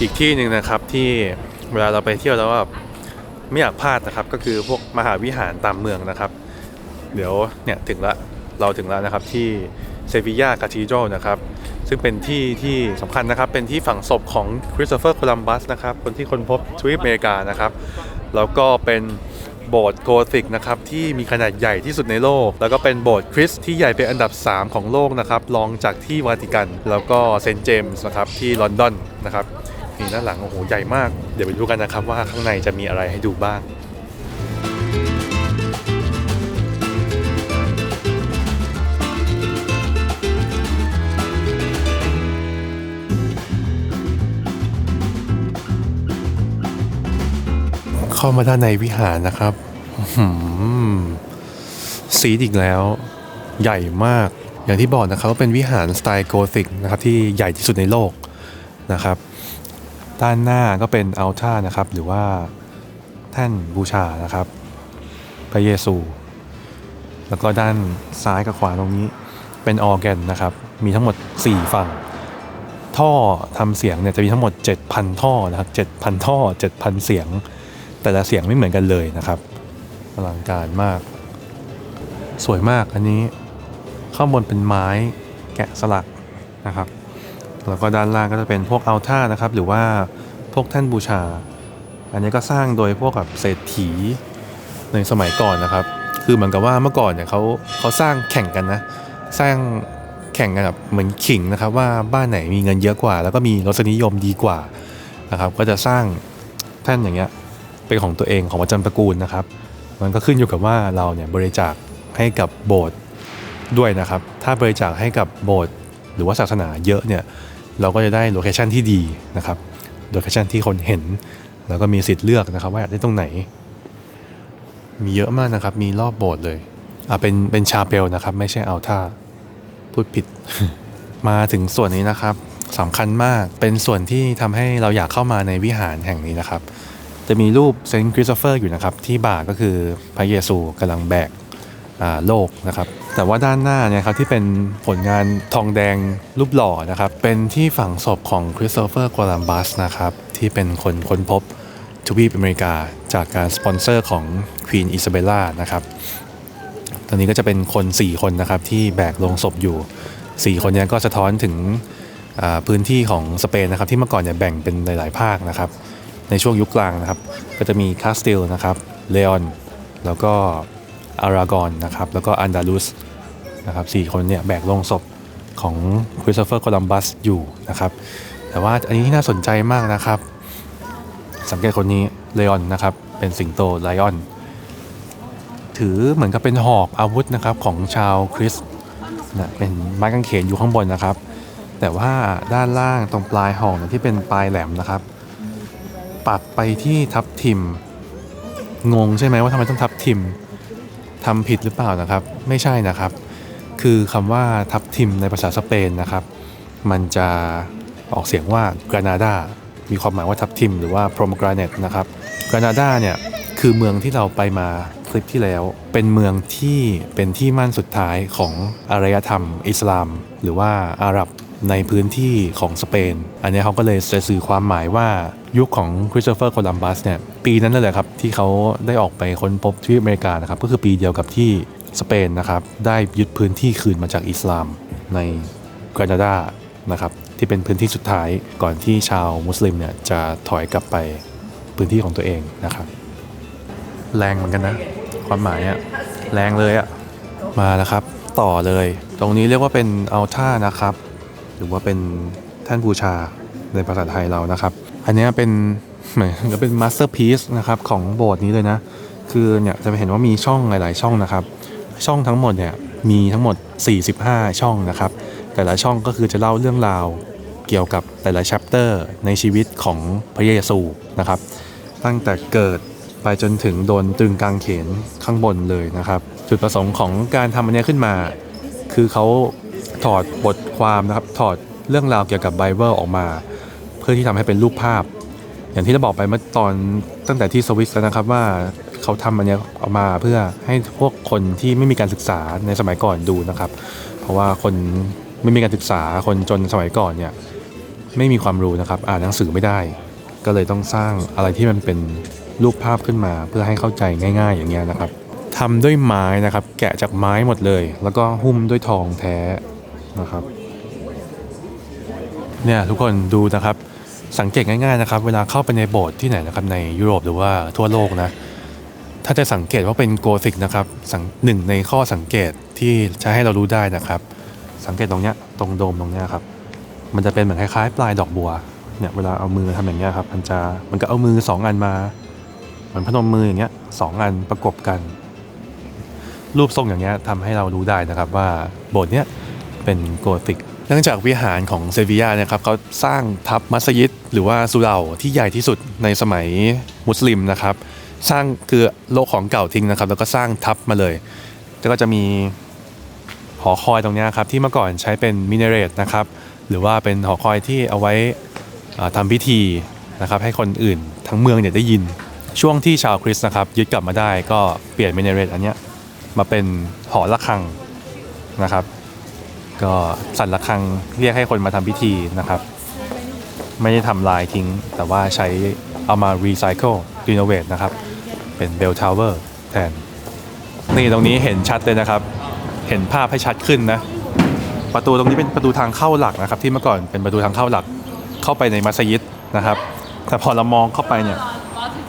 อีกที่หนึ่งนะครับที่เวลาเราไปเที่ยวแล้วแบบไม่อยากพลาดนะครับก็คือพวกมหาวิหารตามเมืองนะครับ เดี๋ยวเนี่ยถึงละเราถึงแล้วนะครับที่เซบียาคาทีดรนะครับ ซึ่งเป็นที่ที่สำคัญนะครับ เป็นที่ฝังศพของคริสโตเฟอร์โคลัมบัสนะครับ คนที่ค้นพบทวีปอเมริกานะครับ แล้วก็เป็นโบสถ์โกธิกนะครับที่มีขนาดใหญ่ที่สุดในโลก แล้วก็เป็นโบสถ์คริสต์ที่ใหญ่เป็นอันดับ 3 ของโลกนะครับรองจากที่วาติกัน แล้วก็เซนต์เจมส์นะครับที่ลอนดอนนะครับ นี่ด้านหลังโอ้โหใหญ่มาก เดี๋ยวไปดูกันนะครับว่าข้างในจะมีอะไรให้ดูบ้างเข้ามาด้านในวิหารนะครับอื้อหือสีดอีกแล้ว ใหญ่มาก อย่างที่บอกนะครับว่าเป็นวิหารสไตล์โกธิกนะครับที่ใหญ่ที่สุดในโลกนะครับ ด้านหน้าก็เป็นอัลตานะครับ หรือว่าแท่นบูชานะครับ พระเยซู แล้วก็ด้านซ้ายกับขวาตรงนี้เป็นออร์แกนนะครับ มีทั้งหมด 4 ฝั่ง ท่อทำเสียงเนี่ยจะมีทั้งหมด 7,000 ท่อนะครับ 7,000 ท่อ 7,000 เสียง แต่ละเสียงไม่เหมือนกันเลยนะครับอลังการมาก สวยมากอันนี้ ข้างบนเป็นไม้แกะสลักนะครับ แล้วก็ด้านล่างก็จะเป็นพวกอัลท่านะครับ หรือว่าพวกแท่นบูชา อันนี้ก็สร้างโดยพวกแบบเศรษฐีในสมัยก่อนนะครับ คือเหมือนกับว่าเมื่อก่อนเนี่ยเขาเขาสร้างแข่งกันนะ สร้างแข่งกันแบบเหมือนขิงนะครับ ว่าบ้านไหนมีเงินเยอะกว่า แล้วก็มีรสนิยมดีกว่านะครับ ก็จะสร้างแท่นอย่างเงี้ยเป็นของตัวเองของประจำตระกูลนะครับ มันก็ขึ้นอยู่กับว่าเราเนี่ยบริจาคให้กับโบสถ์ด้วยนะครับ ถ้าบริจาคให้กับโบสถ์หรือว่าศาสนาเยอะเนี่ย เราก็จะได้โลเคชันที่ดีนะครับโลเคชันที่คนเห็น แล้วก็มีสิทธิ์เลือกนะครับ ว่าอยากได้ตรงไหน มีเยอะมากนะครับ มีรอบโบสถ์เลยอ่าเป็นเป็นชาเปลนะครับ ไม่ใช่อัลท่าพูดผิด มาถึงส่วนนี้นะครับสำคัญมากเป็นส่วนที่ทำให้เราอยากเข้ามาในวิหารแห่งนี้นะครับ จะมีรูปเซนต์คริสโตเฟอร์อยู่นะครับ ที่บ่าก็คือพระเยซูกำลังแบก โลกนะครับแต่ว่าด้านหน้าเนี่ยครับที่เป็นผลงานทองแดงรูปหล่อนะครับเป็นที่ฝังศพของคริสโตเฟอร์โคลัมบัสนะครับที่เป็นคนค้นพบทวีปอเมริกาจากการสปอนเซอร์ของควีนอิซาเบลล่านะครับตอนนี้ก็จะเป็นคน 4 คนนะครับที่แบกลงศพอยู่ 4 คนนี้ก็สะท้อนถึงพื้นที่ของสเปนนะครับที่เมื่อก่อนเนี่ยแบ่งเป็นหลาย ๆ ภาคนะครับในช่วงยุคกลางนะครับก็จะมีคาสติลนะครับเลออนแล้วก็ อารากอนนะครับแล้วก็อันดาลุสนะครับสคนเนี่ยแบกลงศพของคริสโตเฟอร์โคลัมบัสอยู่นะครับแต่ว่าอันนี้ที่น่าสนใจมากนะครับ สังเกตคนนี้เลออนนะครับเป็นสิงโตไลออนถือเหมือนกับเป็นหอกอาวุธนะครับของชาวคริสนะเป็นไม้กางเขนอยู่ข้างบนนะครับ แต่ว่าด้านล่างตรงปลายหอกที่เป็นปลายแหลมนะครับ ปักไปที่ทับทิม งงใช่ไหมว่าทำไมต้องทับทิม ทำผิดหรือเปล่านะครับ ไม่ใช่นะครับ คือคำว่าทับทิมในภาษาสเปนนะครับ มันจะออกเสียงว่ากรานาดา มีความหมายว่าทับทิมหรือว่า pomegranate นะครับกรานาดาเนี่ยคือเมืองที่เราไปมาคลิปที่แล้ว เป็นเมืองที่เป็นที่มั่นสุดท้ายของอารยธรรม อิสลาม หรือว่าอาหรับ ในพื้นที่ของสเปน อันนี้เขาก็เลยจะสื่อความหมายว่ายุคของคริสโตเฟอร์โคลัมบัสเนี่ยปีนั้นนั่นแหละครับที่เขาได้ออกไปค้นพบทวีปอเมริกานะครับก็คือปีเดียวกับที่สเปนนะครับได้ยึดพื้นที่คืนมาจากอิสลามในกรานาดานะครับที่เป็นพื้นที่สุดท้ายก่อนที่ชาวมุสลิมเนี่ยจะถอยกลับไปพื้นที่ของตัวเองนะครับ แรงเหมือนกันนะ ความหมายอะแรงเลยอะมาแล้วครับ ต่อเลย ตรงนี้เรียกว่าเป็นอัลท่านะครับ หรือว่าเป็นแท่านบูชาในภาษาไทยเรานะครับ อันนี้เป็นเหมือนกับเป็นมาสเตอร์พีซนะครับของโบสถ์นี้เลยนะ คือเนี่ยจะเห็นว่ามีช่องหลาย ๆ ช่องนะครับ ช่องทั้งหมดเนี่ยมีทั้งหมด 45 ช่องนะครับ แต่ละช่องก็คือจะเล่าเรื่องราวเกี่ยวกับแต่ละ chapter ในชีวิตของพระเยซูนะครับ ตั้งแต่เกิดไปจนถึงโดนตึงกลางเขนข้างบนเลยนะครับ จุดประสงค์ของการทำอันเนี้ยขึ้นมา คือเขา ถอดบทความนะครับถอดเรื่องราวเกี่ยวกับไบเบิลออกมา เพื่อที่ทำให้เป็นรูปภาพ อย่างที่เราบอกไปเมื่อตอนตั้งแต่ที่สวิสแล้วนะครับว่าเขาทำอันนี้ออกมาเพื่อให้พวกคนที่ไม่มีการศึกษาในสมัยก่อนดูนะครับ เพราะว่าคนไม่มีการศึกษาคนจนสมัยก่อนเนี่ยไม่มีความรู้นะครับ อ่านหนังสือไม่ได้ ก็เลยต้องสร้างอะไรที่มันเป็นรูปภาพขึ้นมา เพื่อให้เข้าใจง่าย ๆ อย่างเงี้ยนะครับทำด้วยไม้นะครับ แกะจากไม้หมดเลย แล้วก็หุ้มด้วยทองแท้ นะครับเนี่ยทุกคนดูนะครับสังเกตง่ายๆนะครับ เวลาเข้าไปในโบสถ์ที่ไหนนะครับในยุโรปหรือว่าทั่วโลกนะถ้าจะสังเกตว่าเป็นโกธิกนะครับหนึ่งในข้อสังเกตที่จะให้เรารู้ได้นะครับ สังเกตตรงเนี้ยตรงโดมตรงเนี้ยครับมันจะเป็นเหมือนคล้ายๆ ปลายดอกบัวเนี่ยเวลาเอามือทำอย่างเงี้ยครับมันจะมันก็เอามือสองอันมาเหมือนพนมมืออย่างเงี้ยสองอันประกบกัน รูปทรงอย่างเงี้ยทำให้เรารู้ได้นะครับว่าโบสถ์เนี้ย เป็นโกธิกเนื่องจากวิหารของเซบียาเนี่ยครับเขาสร้างทับมัสยิด หรือว่าสุเหร่าที่ใหญ่ที่สุดในสมัยมุสลิมนะครับสร้างคือโลกของเก่าทิ้งนะครับ แล้วก็สร้างทับมาเลย แล้วก็จะมีหอคอยตรงนี้ครับที่เมื่อก่อนใช้เป็นมินเรตนะครับหรือว่าเป็นหอคอยที่เอาไว้อ่าทำพิธีนะครับให้คนอื่นทั้งเมืองเนี่ยได้ยิน ช่วงที่ชาวคริสต์นะครับยึดกลับมาได้ก็เปลี่ยนมินเรตอันเนี้ยมาเป็นหอระฆังนะครับ ก็สั่นระฆังเรียกให้คนมาทำพิธีนะครับ ไม่ได้ทำลายทิ้ง แต่ว่าใช้เอามารีไซเคิลรีโนเวทนะครับ เป็นเบลทาวเวอร์แทน นี่ตรงนี้เห็นชัดเลยนะครับ เห็นภาพให้ชัดขึ้นนะ ประตูตรงนี้เป็นประตูทางเข้าหลักนะครับ ที่เมื่อก่อนเป็นประตูทางเข้าหลักเข้าไปในมัสยิดนะครับ แต่พอเรามองเข้าไปเนี่ย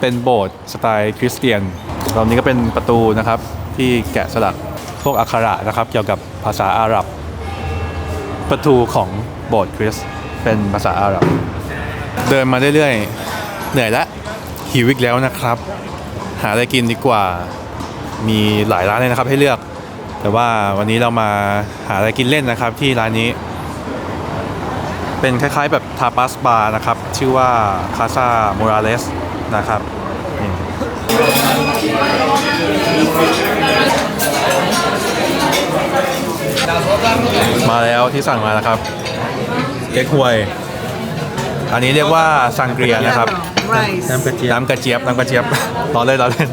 เป็นโบสถ์สไตล์คริสเตียนตรงนี้ก็เป็นประตูนะครับที่แกะสลักพวกอักขระนะครับ เกี่ยวกับภาษาอาหรับ ประตูของโบสถ์คริสเป็นภาษาอาหรับ เดินมาเรื่อยๆ เหนื่อยละหิวอีกแล้วนะครับ หาอะไรกินดีกว่ามีหลายร้านเลยนะครับให้เลือก แต่ว่าวันนี้เรามาหาอะไรกินเล่นนะครับ ที่ร้านนี้ เป็นคล้ายๆแบบทาปาสบาร์นะครับ ชื่อว่าคาซาโมราเลสนะครับ ที่สั่งมานะครับเก๊กฮวย อันนี้เรียกว่าซังเกรียนะครับ rice. น้ำกระเจี๊ยบน้ำกระเจี๊ยบน้ำกระเจี๊ยบล้อเล่นล้อเล่น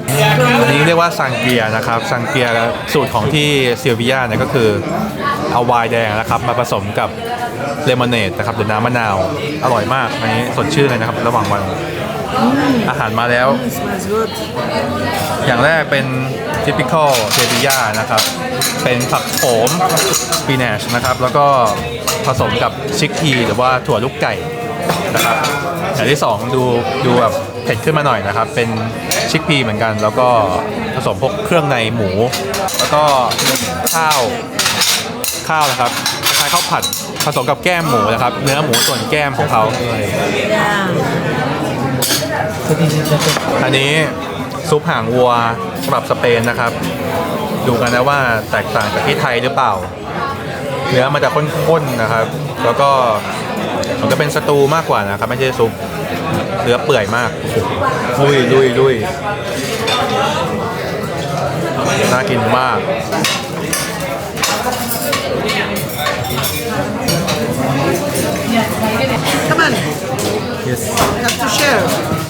อันนี้เรียกว่าซังเกียนะครับซังเกียสูตรของที่เซียวิยาเนี่ยก็คือเอาไวน์แดงนะครับ มาผสมกับเลมอนเนดนะครับหรือน้ำมะนาว อร่อยมากอันนี้สดชื่นเลยนะครับ ระหว่างวัน อาหารมาแล้ว อย่างแรกเป็น typical เซบียานะครับ เป็นผักโขมปีนชนะครับ แล้วก็ผสมกับชิคพีหรือว่าถั่วลูกไก่นะครับ อย่างที่สองดูดูแบบเผ็ดขึ้นมาหน่อยนะครับ เป็นชิคพีเหมือนกัน แล้วก็ผสมพวกเครื่องในหมู แล้วก็ข้าวข้าวนะครับคล้ายข้าวผัดผสมกับแก้มหมูนะครับ เนื้อหมูส่วนแก้มของเขา อันนี้ซุปหางวัวฉบับสเปนนะครับ ดูกันนะว่าแตกต่างจากที่ไทยหรือเปล่า เนื้อมันจะข้นๆนะครับ แล้วก็มันก็เป็นสตูมากกว่านะครับ ไม่ใช่ซุปเนื้อเปื่อยมากลุยลุยลุยน่ากินมาก Come on, yes have to share.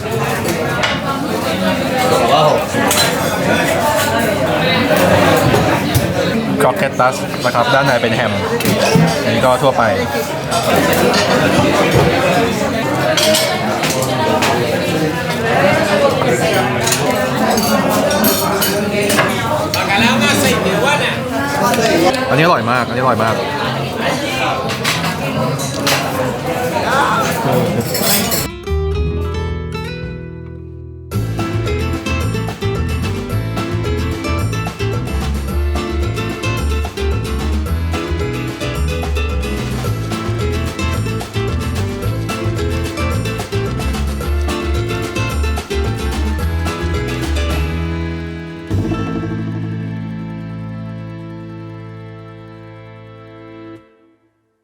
อกเกตตัสนะครับด้านในเป็นแฮมอันนี้ก็ทั่วไป อันนี้อร่อยมาก อันนี้อร่อยมาก Oh,